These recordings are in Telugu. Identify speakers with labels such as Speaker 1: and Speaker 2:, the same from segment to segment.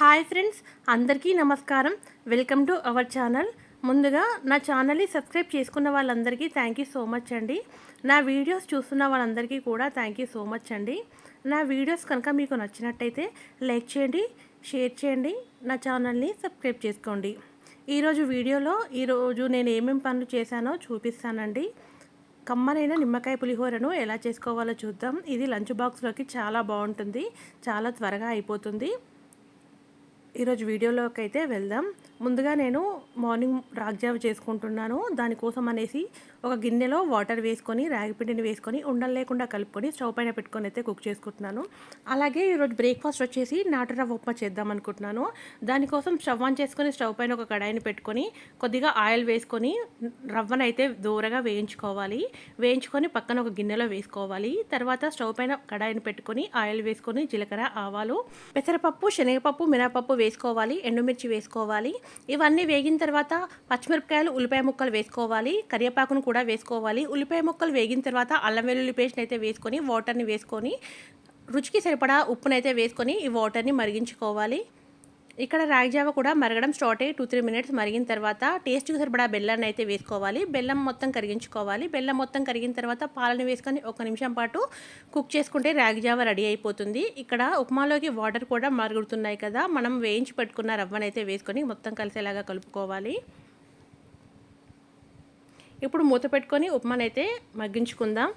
Speaker 1: హాయ్ ఫ్రెండ్స్ అందరికీ నమస్కారం. Welcome to our channel. ముందుగా నా ఛానల్ని సబ్స్క్రైబ్ చేసుకున్న వాళ్ళందరికీ థ్యాంక్ యూ సో మచ్ అండి. నా వీడియోస్ చూస్తున్న వాళ్ళందరికీ కూడా థ్యాంక్ యూ సో మచ్ అండి. నా వీడియోస్ కనుక మీకు నచ్చినట్టయితే లైక్ చేయండి షేర్ చేయండి నా ఛానల్ని సబ్స్క్రైబ్ చేసుకోండి. ఈరోజు వీడియోలో ఈరోజు నేను ఏమేమి పనులు చేశానో చూపిస్తానండి. కమ్మనైన నిమ్మకాయ పులిహోరను ఎలా చేసుకోవాలో చూద్దాం. ఇది లంచ్ బాక్స్లోకి చాలా బాగుంటుంది చాలా త్వరగా అయిపోతుంది. ఈరోజు వీడియోలోకి అయితే వెళ్దాం. ముందుగా నేను మార్నింగ్ రాగ్జావ చేసుకుంటున్నాను. దానికోసం అనేసి ఒక గిన్నెలో వాటర్ వేసుకొని రాగిపిండిని వేసుకొని ఉండలు లేకుండా కలుపుకొని స్టవ్ పైన పెట్టుకొని అయితే కుక్ చేసుకుంటున్నాను. అలాగే ఈరోజు బ్రేక్ఫాస్ట్ వచ్చేసి నాటు రవ్వ ఉప్మా చేద్దాం అనుకుంటున్నాను. దానికోసం స్టవ్ ఆన్ చేసుకొని స్టవ్ పైన ఒక కడాయిని పెట్టుకొని కొద్దిగా ఆయిల్ వేసుకొని రవ్వను అయితే దూరగా వేయించుకోవాలి. వేయించుకొని పక్కన ఒక గిన్నెలో వేసుకోవాలి. తర్వాత స్టవ్ పైన కడాయిని పెట్టుకొని ఆయిల్ వేసుకొని జీలకర్ర ఆవాలు పెసరపప్పు శనగపప్పు మినపప్పు వేసుకోవాలి ఎండుమిర్చి వేసుకోవాలి. ఇవన్నీ వేగిన తర్వాత పచ్చిమిరపకాయలు ఉల్లిపాయ ముక్కలు వేసుకోవాలి కరివేపాకును కూడా వేసుకోవాలి. ఉల్లిపాయ ముక్కలు వేగిన తర్వాత అల్లం వెల్లుల్లి పేస్ట్ అయితే వేసుకొని వాటర్ని వేసుకొని రుచికి సరిపడా ఉప్పునైతే వేసుకొని ఈ వాటర్ని మరిగించుకోవాలి. ఇక్కడ రాగి జావ కూడా మరగడం స్టార్ట్ అయ్యి టూ త్రీ మినిట్స్ మరిగిన తర్వాత టేస్ట్కి సరిపడా బెల్లాన్ని అయితే వేసుకోవాలి. బెల్లం మొత్తం కరిగించుకోవాలి. బెల్లం మొత్తం కరిగిన తర్వాత పాలను వేసుకొని ఒక నిమిషం పాటు కుక్ చేసుకుంటే రాగి జావ రెడీ అయిపోతుంది. ఇక్కడ ఉప్మాలోకి వాటర్ కూడా మరుగుతున్నాయి కదా మనం వేయించి పెట్టుకున్న రవ్వనైతే వేసుకొని మొత్తం కలిసేలాగా కలుపుకోవాలి. ఇప్పుడు మూత పెట్టుకొని ఉప్మానైతే మగ్గించుకుందాం.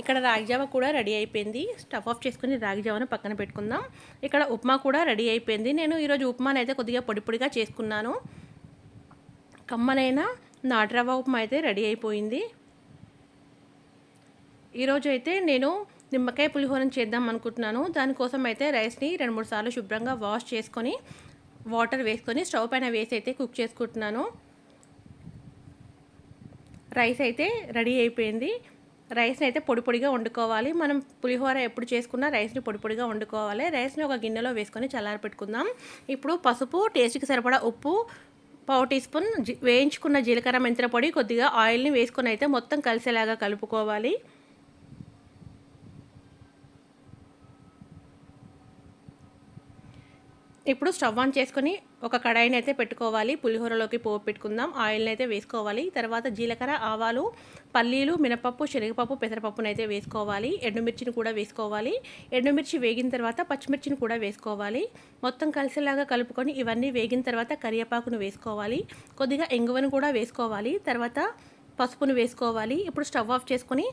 Speaker 1: ఇక్కడ రాగిజావ కూడా రెడీ అయిపోయింది. స్టఫ్ ఆఫ్ చేసుకుని రాగిజావను పక్కన పెట్టుకుందాం. ఇక్కడ ఉప్మా కూడా రెడీ అయిపోయింది. నేను ఈరోజు ఉప్మాని అయితే కొద్దిగా పొడి పొడిగా చేసుకున్నాను. కమ్మనైన నాటరవ్వ ఉప్మా అయితే రెడీ అయిపోయింది. ఈరోజు అయితే నేను నిమ్మకాయ పులిహోరం చేద్దాం అనుకుంటున్నాను. దానికోసం అయితే రైస్ని రెండు మూడు సార్లు శుభ్రంగా వాష్ చేసుకొని వాటర్ వేసుకొని స్టవ్ పైన వేసి అయితే కుక్ చేసుకుంటున్నాను. రైస్ అయితే రెడీ అయిపోయింది. రైస్ని అయితే పొడి పొడిగా వండుకోవాలి. మనం పులిహోర ఎప్పుడు చేసుకున్నా రైస్ని పొడి పొడిగా వండుకోవాలి. రైస్ని ఒక గిన్నెలో వేసుకొని చల్లారి పెట్టుకుందాం ఇప్పుడు పసుపు టేస్ట్కి సరిపడా ఉప్పు పావు టీ స్పూన్ వేయించుకున్న జీలకర్ర మెంతుల పొడి కొద్దిగా ఆయిల్ని వేసుకొని అయితే మొత్తం కలిసేలాగా కలుపుకోవాలి. ఇప్పుడు స్టవ్ ఆన్ చేసుకొని ఒక కడాయిని అయితే పెట్టుకోవాలి. పులిహోరలోకి పోపు పెట్టుకుందాం. ఆయిల్ని అయితే వేసుకోవాలి. తర్వాత జీలకర్ర ఆవాలు పల్లీలు మినపప్పు శనగపప్పు పెసరపప్పును అయితే వేసుకోవాలి. ఎండుమిర్చిని కూడా వేసుకోవాలి. ఎండుమిర్చి వేగిన తర్వాత పచ్చిమిర్చిని కూడా వేసుకోవాలి. మొత్తం కలిసేలాగా కలుపుకొని ఇవన్నీ వేగిన తర్వాత కరివేపాకును వేసుకోవాలి. కొద్దిగా ఎంగువను కూడా వేసుకోవాలి. తర్వాత పసుపును వేసుకోవాలి. ఇప్పుడు స్టవ్ ఆఫ్ చేసుకొని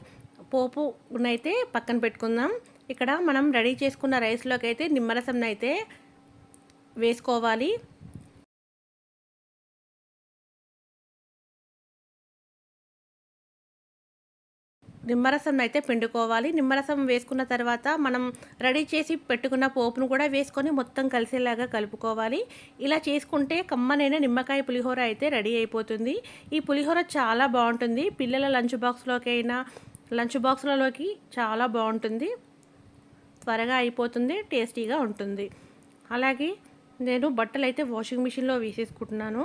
Speaker 1: పోపునైతే పక్కన పెట్టుకుందాం. ఇక్కడ మనం రెడీ చేసుకున్న రైస్లోకి అయితే నిమ్మరసం అయితే వేసుకోవాలి. నిమ్మరసం అయితే పిండుకోవాలి. నిమ్మరసం వేసుకున్న తర్వాత మనం రెడీ చేసి పెట్టుకున్న పోపును కూడా వేసుకొని మొత్తం కలిసేలాగా కలుపుకోవాలి. ఇలా చేసుకుంటే కమ్మనైన నిమ్మకాయ పులిహోర అయితే రెడీ అయిపోతుంది. ఈ పులిహోర చాలా బాగుంటుంది. పిల్లల లంచ్ బాక్స్లోకి అయినా లంచ్ బాక్స్లలోకి చాలా బాగుంటుంది. త్వరగా అయిపోతుంది టేస్టీగా ఉంటుంది. అలాగే నేను బట్టలు అయితే వాషింగ్ మిషన్లో వేసేసుకుంటున్నాను.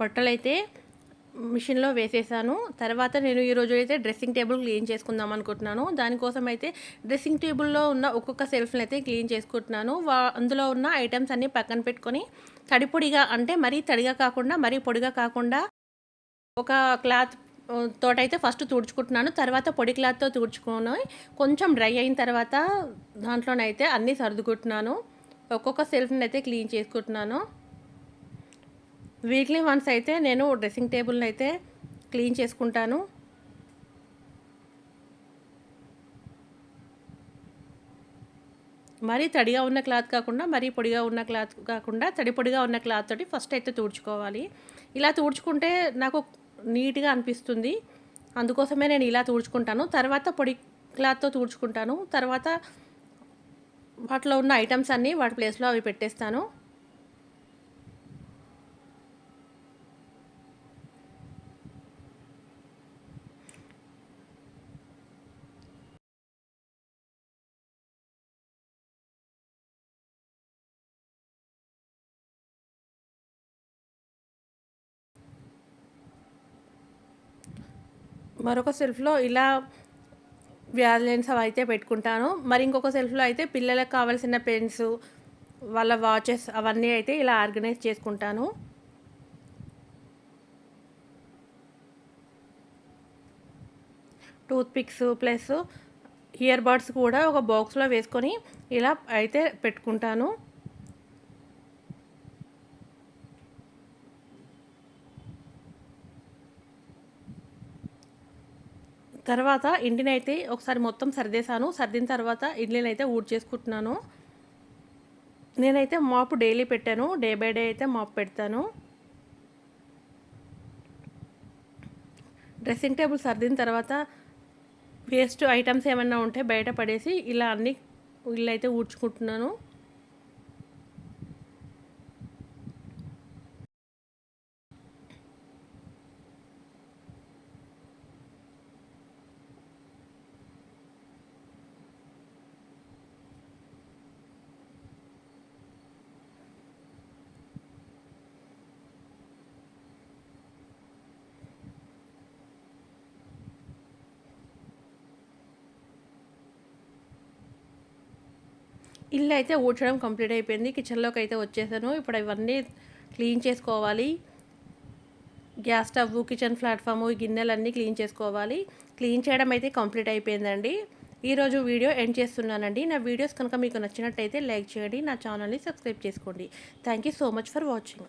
Speaker 1: బట్టలు అయితే మిషన్లో వేసేసాను. తర్వాత నేను ఈరోజు అయితే డ్రెస్సింగ్ టేబుల్ క్లీన్ చేసుకుందాం అనుకుంటున్నాను. దానికోసం అయితే డ్రెస్సింగ్ టేబుల్లో ఉన్న ఒక్కొక్క సెల్ఫ్ని అయితే క్లీన్ చేసుకుంటున్నాను. వా అందులో ఉన్న ఐటమ్స్ అన్నీ పక్కన పెట్టుకొని తడిపొడిగా అంటే మరీ తడిగా కాకుండా మరీ పొడిగా కాకుండా ఒక క్లాత్ తోటైతే ఫస్ట్ తుడుచుకుంటున్నాను. తర్వాత పొడి క్లాత్తో తుడుచుకొని కొంచెం డ్రై అయిన తర్వాత దాంట్లోనైతే అన్నీ సర్దుకుంటున్నాను. ఒక్కొక్క సెల్ఫ్ని అయితే క్లీన్ చేసుకుంటున్నాను. వీక్లీ వన్స్ అయితే నేను డ్రెస్సింగ్ టేబుల్ని అయితే క్లీన్ చేసుకుంటాను. మరీ తడిగా ఉన్న క్లాత్ కాకుండా మరీ పొడిగా ఉన్న క్లాత్ కాకుండా తడి పొడిగా ఉన్న క్లాత్ తోటి ఫస్ట్ అయితే తుడుచుకోవాలి. ఇలా తుడుచుకుంటే నాకు నీట్గా అనిపిస్తుంది. అందుకోసమే నేను ఇలా తుడుచుకుంటాను. తర్వాత పొడి క్లాత్తో తుడుచుకుంటాను. తర్వాత వాటిలో ఉన్న ఐటమ్స్ అన్నీ వాటి ప్లేస్లో అవి పెట్టేస్తాను. మరొక సెల్ఫ్లో ఇలా వ్యాలెన్స్ అవి అయితే పెట్టుకుంటాను. మరి ఇంకొక సెల్ఫ్లో అయితే పిల్లలకు కావాల్సిన పెన్స్ వాళ్ళ వాచెస్ అవన్నీ అయితే ఇలా ఆర్గనైజ్ చేసుకుంటాను. Tooth pics plus ear buds కూడా ఒక బాక్స్లో వేసుకొని ఇలా అయితే పెట్టుకుంటాను. తర్వాత ఇంటిని అయితే ఒకసారి మొత్తం సర్దేశాను. సర్దిన తర్వాత ఇంటిని అయితే ఊడ్ చేసుకుంటున్నాను. నేనైతే మాపు డైలీ పెట్టాను. డే బై డే అయితే మాపు పెడతాను. డ్రెస్సింగ్ టేబుల్ సర్దిన తర్వాత వేస్ట్ ఐటమ్స్ ఏమైనా ఉంటే బయట పడేసి ఇలా అన్ని ఇల్లు అయితే ఊడ్చుకుంటున్నాను. ఇల్లు అయితే ఊడ్చడం కంప్లీట్ అయిపోయింది. కిచెన్లోకి అయితే వచ్చేసాను. ఇప్పుడు ఇవన్నీ క్లీన్ చేసుకోవాలి. గ్యాస్ స్టవ్ కిచెన్ ప్లాట్ఫామ్ గిన్నెలన్నీ క్లీన్ చేసుకోవాలి. క్లీన్ చేయడం అయితే కంప్లీట్ అయిపోయిందండి. ఈరోజు వీడియో ఎండ్ చేస్తున్నానండి. నా వీడియోస్ కనుక మీకు నచ్చినట్టయితే లైక్ చేయండి. నా ఛానల్ని సబ్స్క్రైబ్ చేసుకోండి. Thank you so much for watching